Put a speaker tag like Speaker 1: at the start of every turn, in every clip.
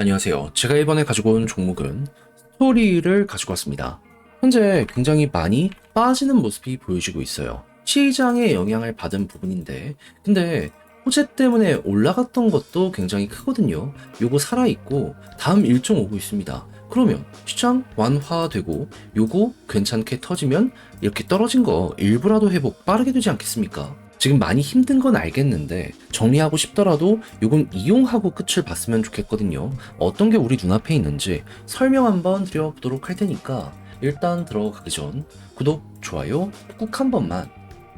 Speaker 1: 안녕하세요. 제가 이번에 가지고 온 종목은 스토리를 가지고 왔습니다. 현재 굉장히 많이 빠지는 모습이 보여지고 있어요. 시장의 영향을 받은 부분인데, 근데 호재 때문에 올라갔던 것도 굉장히 크거든요. 요거 살아있고, 다음 일정 오고 있습니다. 그러면 시장 완화되고, 요거 괜찮게 터지면 이렇게 떨어진 거 일부라도 회복 빠르게 되지 않겠습니까? 지금 많이 힘든 건 알겠는데 정리하고 싶더라도 요건 이용하고 끝을 봤으면 좋겠거든요. 어떤 게 우리 눈앞에 있는지 설명 한번 드려보도록 할 테니까 일단 들어가기 전 구독, 좋아요 꾹 한 번만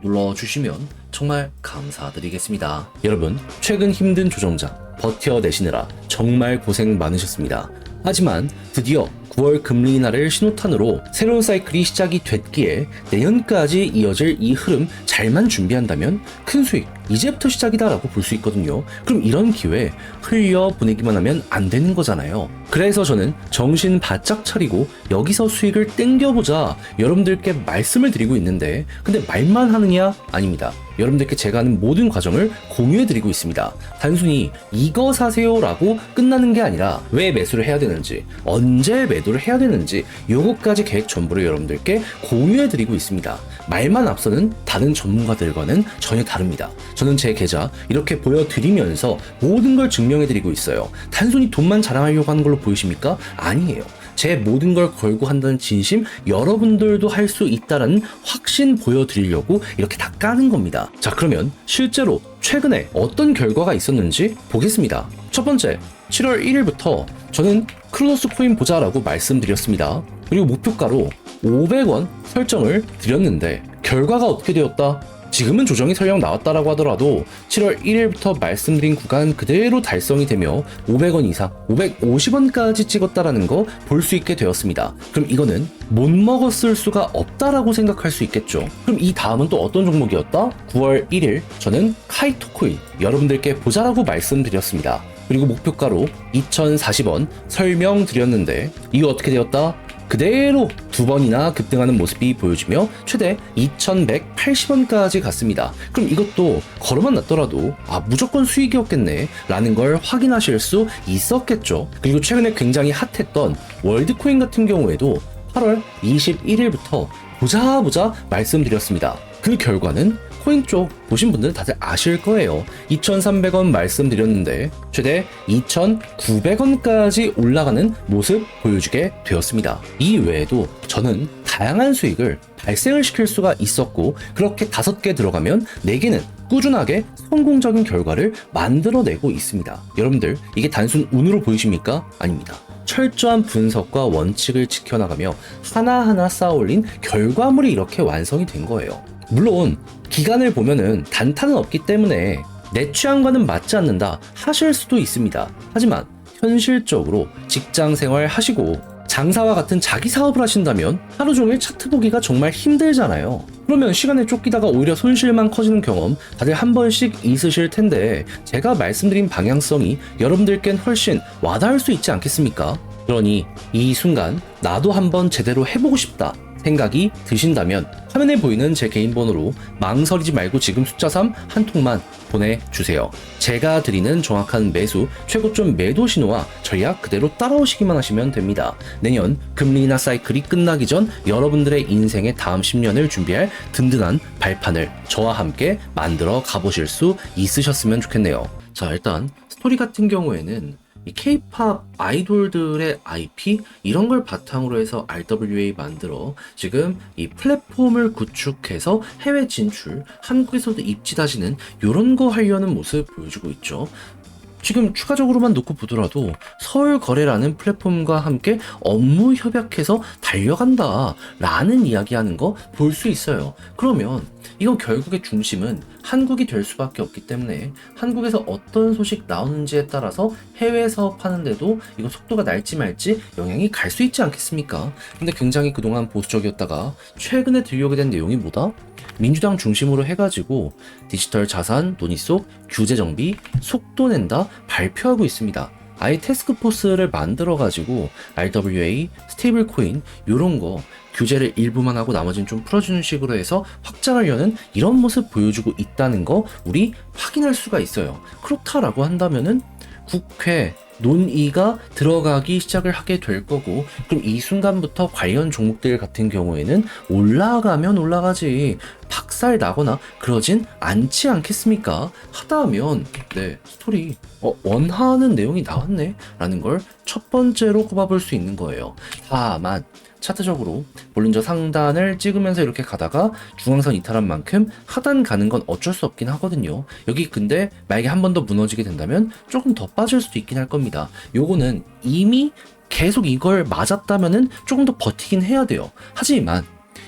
Speaker 1: 눌러주시면 정말 감사드리겠습니다. 여러분, 최근 힘든 조정장 버텨내시느라 정말 고생 많으셨습니다. 하지만 드디어 9월 금리 인하를 신호탄으로 새로운 사이클이 시작이 됐기에 내년까지 이어질 이 흐름 잘만 준비한다면 큰 수익 이제부터 시작이다라고 볼 수 있거든요. 그럼 이런 기회 흘려 보내기만 하면 안 되는 거잖아요. 그래서 저는 정신 바짝 차리고 여기서 수익을 땡겨보자 여러분들께 말씀을 드리고 있는데 근데 말만 하느냐? 아닙니다. 여러분들께 제가 하는 모든 과정을 공유해 드리고 있습니다. 단순히 이거 사세요라고 끝나는 게 아니라 왜 매수를 해야 되는지, 언제 매도 를 해야 되는지 요것까지 계획 전부를 여러분들께 공유해 드리고 있습니다. 말만 앞서는 다른 전문가들과는 전혀 다릅니다. 저는 제 계좌 이렇게 보여드리면서 모든 걸 증명해 드리고 있어요. 단순히 돈만 자랑하려고 하는 걸로 보이십니까? 아니에요. 제 모든 걸 걸고 한다는 진심 여러분들도 할 수 있다라는 확신 보여드리려고 이렇게 다 까는 겁니다. 자 그러면 실제로 최근에 어떤 결과가 있었는지 보겠습니다. 첫 번째 7월 1일부터 저는 크로노스 코인 보자라고 말씀드렸습니다. 그리고 목표가로 500원 설정을 드렸는데 결과가 어떻게 되었다? 지금은 조정이 설령 나왔다라고 하더라도 7월 1일부터 말씀드린 구간 그대로 달성이 되며 500원 이상, 550원까지 찍었다라는 거 볼 수 있게 되었습니다. 그럼 이거는 못 먹었을 수가 없다라고 생각할 수 있겠죠. 그럼 이 다음은 또 어떤 종목이었다? 9월 1일 저는 카이토코인 여러분들께 보자라고 말씀드렸습니다. 그리고 목표가로 2,040원 설명드렸는데 이거 어떻게 되었다? 그대로 두 번이나 급등하는 모습이 보여지며 최대 2,180원까지 갔습니다. 그럼 이것도 걸어만 놨더라도 아 무조건 수익이었겠네 라는 걸 확인하실 수 있었겠죠. 그리고 최근에 굉장히 핫했던 월드코인 같은 경우에도 8월 21일부터 보자 보자 말씀드렸습니다. 그 결과는 코인 쪽 보신 분들 다들 아실 거예요. 2,300원 말씀드렸는데 최대 2,900원까지 올라가는 모습 보여주게 되었습니다. 이 외에도 저는 다양한 수익을 발생을 시킬 수가 있었고 그렇게 다섯 개 들어가면 네 개는 꾸준하게 성공적인 결과를 만들어내고 있습니다. 여러분들 이게 단순 운으로 보이십니까? 아닙니다. 철저한 분석과 원칙을 지켜나가며 하나하나 쌓아올린 결과물이 이렇게 완성이 된 거예요. 물론 기간을 보면은 단타는 없기 때문에 내 취향과는 맞지 않는다 하실 수도 있습니다. 하지만 현실적으로 직장 생활 하시고 장사와 같은 자기 사업을 하신다면 하루 종일 차트 보기가 정말 힘들잖아요. 그러면 시간에 쫓기다가 오히려 손실만 커지는 경험 다들 한 번씩 있으실 텐데 제가 말씀드린 방향성이 여러분들께는 훨씬 와닿을 수 있지 않겠습니까? 그러니 이 순간 나도 한번 제대로 해보고 싶다 생각이 드신다면 화면에 보이는 제 개인 번호로 망설이지 말고 지금 숫자 3 한 통만 보내주세요. 제가 드리는 정확한 매수, 최고점 매도 신호와 전략 그대로 따라오시기만 하시면 됩니다. 내년 금리 인하 사이클이 끝나기 전 여러분들의 인생의 다음 10년을 준비할 든든한 발판을 저와 함께 만들어 가보실 수 있으셨으면 좋겠네요. 자, 일단 스토리 같은 경우에는 이 K-팝 아이돌들의 IP 이런 걸 바탕으로 해서 RWA 만들어 지금 이 플랫폼을 구축해서 해외 진출, 한국에서도 입지 다시는 이런 거 하려는 모습 보여주고 있죠. 지금 추가적으로만 놓고 보더라도 서울 거래라는 플랫폼과 함께 업무 협약해서 달려간다 라는 이야기하는 거 볼 수 있어요. 그러면 이건 결국의 중심은 한국이 될 수밖에 없기 때문에 한국에서 어떤 소식 나오는지에 따라서 해외 사업하는데도 이거 속도가 날지 말지 영향이 갈 수 있지 않겠습니까? 근데 굉장히 그동안 보수적이었다가 최근에 들려오게 된 내용이 뭐다? 민주당 중심으로 해가지고 디지털 자산 논의 속 규제 정비 속도 낸다 발표하고 있습니다. 아예 테스크포스를 만들어가지고 RWA, 스테이블 코인 요런 거 규제를 일부만 하고 나머지는 좀 풀어주는 식으로 해서 확장하려는 이런 모습 보여주고 있다는 거 우리 확인할 수가 있어요. 그렇다라고 한다면은 국회 논의가 들어가기 시작을 하게 될 거고 그럼 이 순간부터 관련 종목들 같은 경우에는 올라가면 올라가지 박살 나거나 그러진 않지 않겠습니까? 하다 하면 네 스토리 어, 원하는 내용이 나왔네 라는 걸 첫 번째로 꼽아볼 수 있는 거예요. 다만 차트적으로 볼린저 상단을 찍으면서 이렇게 가다가 중앙선 이탈한 만큼 하단 가는 건 어쩔 수 없긴 하거든요. 여기 근데 만약에 한 번 더 무너지게 된다면 조금 더 빠질 수도 있긴 할 겁니다. 요거는 이미 계속 이걸 맞았다면은 조금 더 버티긴 해야 돼요. 하지만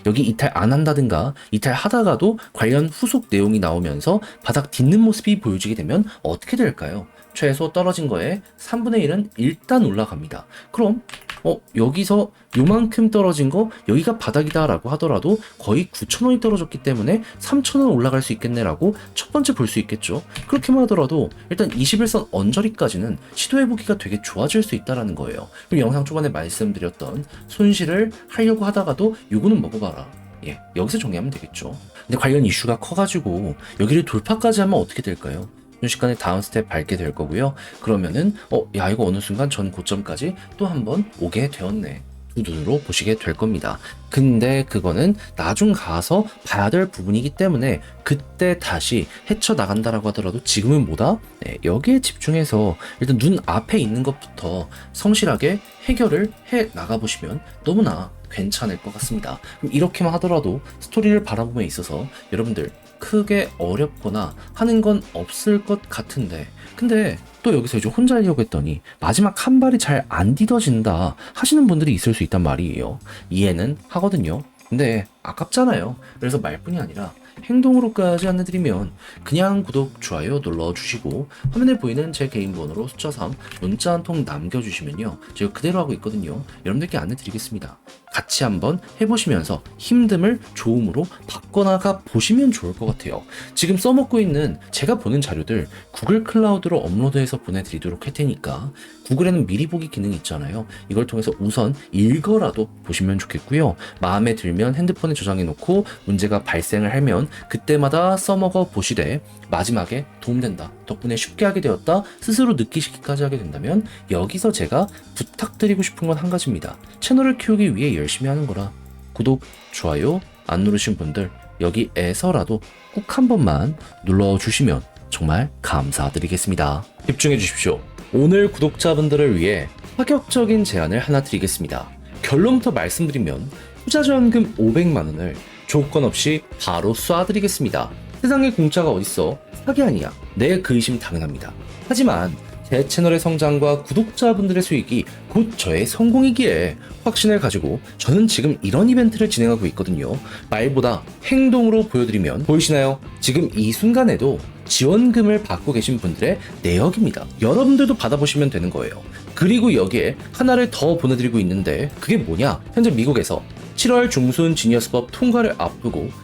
Speaker 1: 여기 이탈 안 한다든가 이탈하다가도 관련 후속 내용이 나오면서 바닥 딛는 모습이 보여지게 되면 어떻게 될까요? 최소 떨어진 거에 3분의 1은 일단 올라갑니다. 그럼 어 여기서 요만큼 떨어진 거 여기가 바닥이다라고 하더라도 거의 9,000원이 떨어졌기 때문에 3,000원 올라갈 수 있겠네라고 첫 번째 볼 수 있겠죠. 그렇게만 하더라도 일단 21선 언저리까지는 시도해보기가 되게 좋아질 수 있다라는 거예요. 그리고 영상 초반에 말씀드렸던 손실을 하려고 하다가도 요거는 먹어봐라. 예, 여기서 정리하면 되겠죠. 근데 관련 이슈가 커가지고 여기를 돌파까지 하면 어떻게 될까요? 순식간에 다음 스텝 밟게 될 거고요. 그러면은 어, 야 이거 어느 순간 전 고점까지 또 한번 오게 되었네. 두 눈으로 보시게 될 겁니다. 근데 그거는 나중 가서 봐야 될 부분이기 때문에 그때 다시 헤쳐 나간다라고 하더라도 지금은 뭐다? 네, 여기에 집중해서 일단 눈 앞에 있는 것부터 성실하게 해결을 해 나가 보시면 너무나 괜찮을 것 같습니다. 이렇게만 하더라도 스토리를 바라봄에 있어서 여러분들 크게 어렵거나 하는 건 없을 것 같은데 근데 또 여기서 이제 혼자 하려고 했더니 마지막 한 발이 잘 안 디뎌진다 하시는 분들이 있을 수 있단 말이에요. 이해는 하거든요. 근데 아깝잖아요. 그래서 말뿐이 아니라 행동으로까지 안내드리면 그냥 구독, 좋아요 눌러주시고 화면에 보이는 제 개인 번호로 숫자 3 문자 한 통 남겨주시면요. 제가 그대로 하고 있거든요. 여러분들께 안내드리겠습니다. 같이 한번 해보시면서 힘듦을 좋음으로 바꿔나가 보시면 좋을 것 같아요. 지금 써먹고 있는 제가 보는 자료들 구글 클라우드로 업로드해서 보내드리도록 할 테니까 구글에는 미리 보기 기능이 있잖아요. 이걸 통해서 우선 읽어라도 보시면 좋겠고요. 마음에 들면 핸드폰에 저장해 놓고 문제가 발생을 하면 그때마다 써먹어 보시되 마지막에 도움된다. 덕분에 쉽게 하게 되었다. 스스로 느끼시기까지 하게 된다면 여기서 제가 부탁드리고 싶은 건 한 가지입니다. 채널을 키우기 위해 열심히 하는 거라 구독, 좋아요 안 누르신 분들 여기에서라도 꼭 한 번만 눌러주시면 정말 감사드리겠습니다. 집중해 주십시오. 오늘 구독자분들을 위해 파격적인 제안을 하나 드리겠습니다. 결론부터 말씀드리면 투자지원금 500만 원을 조건 없이 바로 쏴드리겠습니다. 세상에 공짜가 어딨어? 사기 아니야. 내그 의심 당연합니다. 하지만 제 채널의 성장과 구독자분들의 수익이 곧 저의 성공이기에 확신을 가지고 저는 지금 이런 이벤트를 진행하고 있거든요. 말보다 행동으로 보여드리면 보이시나요? 지금 이 순간에도 지원금을 받고 계신 분들의 내역입니다. 여러분들도 받아보시면 되는 거예요. 그리고 여기에 하나를 더 보내드리고 있는데 그게 뭐냐? 현재 미국에서 7월 중순 지니어스법 통과를 앞두고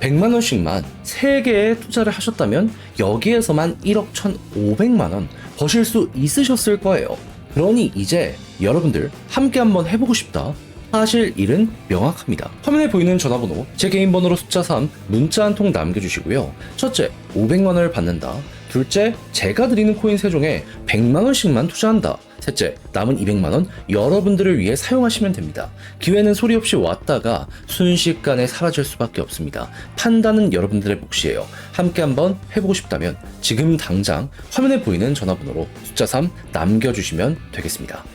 Speaker 1: 100만 원씩만 3개에 투자를 하셨다면 여기에서만 1억 1,500만 원 버실 수 있으셨을 거예요. 그러니 이제 여러분들 함께 한번 해보고 싶다. 하실 일은 명확합니다. 화면에 보이는 전화번호, 제 개인 번호로 숫자 3, 문자 한 통 남겨주시고요. 첫째, 500만 원을 받는다. 둘째, 제가 드리는 코인 세종에 100만 원씩만 투자한다. 셋째, 남은 200만 원 여러분들을 위해 사용하시면 됩니다. 기회는 소리 없이 왔다가 순식간에 사라질 수밖에 없습니다. 판단은 여러분들의 몫이에요. 함께 한번 해보고 싶다면 지금 당장 화면에 보이는 전화번호로 숫자 3 남겨주시면 되겠습니다.